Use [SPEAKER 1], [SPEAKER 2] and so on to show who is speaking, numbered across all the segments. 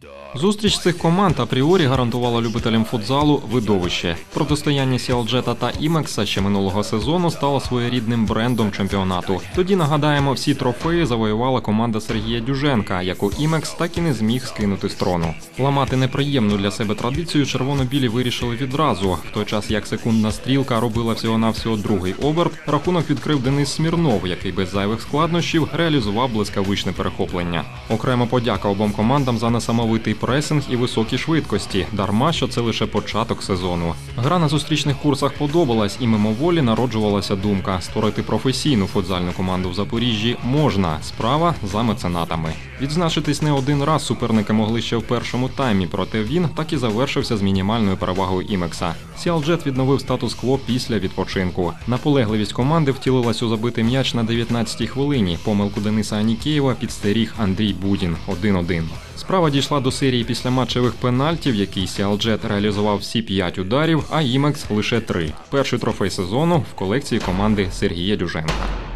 [SPEAKER 1] Duh. Зустріч цих команд апріорі гарантувала любителям футзалу видовище. Протистояння Сіалджета та Імекса ще минулого сезону стало своєрідним брендом чемпіонату. Тоді нагадаємо, всі трофеї завоювала команда Сергія Дюженка, яку Імекс так і не зміг скинути з трону. Ламати неприємну для себе традицію червоно-білі вирішили відразу. В той час як секундна стрілка робила всього-навсього другий оберт, рахунок відкрив Денис Смірнов, який без зайвих складнощів реалізував блискавичне перехоплення. Окремо подяка обом командам за несамовитий пресинг і високі швидкості. Дарма, що це лише початок сезону. Гра на зустрічних курсах подобалась, і мимоволі народжувалася думка створити професійну футзальну команду в Запоріжжі можна. Справа за меценатами. Відзначитись не один раз суперники могли ще в першому таймі, проте він так і завершився з мінімальною перевагою Імекса. Сіалджет відновив статус-кво після відпочинку. Наполегливість команди втілилась у забитий м'яч на 19-й хвилині. Помилку Дениса Анікеєва підстеріг Андрій Будін 1-1. Справа дійшла до серії післяматчевих пенальтів, який Сіалджет реалізував всі 5 ударів, а Імекс лише 3. Перший трофей сезону в колекції команди Сергія Дюженка.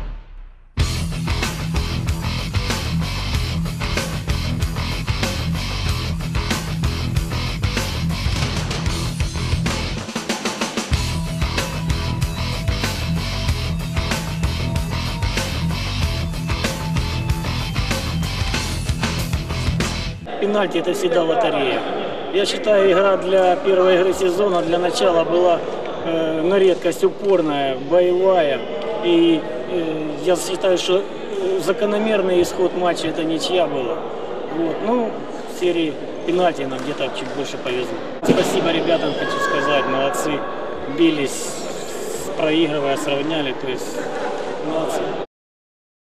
[SPEAKER 2] Пенальти это всегда лотерея. Я считаю, игра для первой игры сезона для начала была э, на редкость упорная, боевая. И э, я считаю, что э, закономерный исход матча это ничья была. Вот. Ну, в серии пенальти нам где-то чуть больше повезло. Спасибо ребятам, хочу сказать, молодцы. Бились, проигрывая, сравняли. То есть молодцы.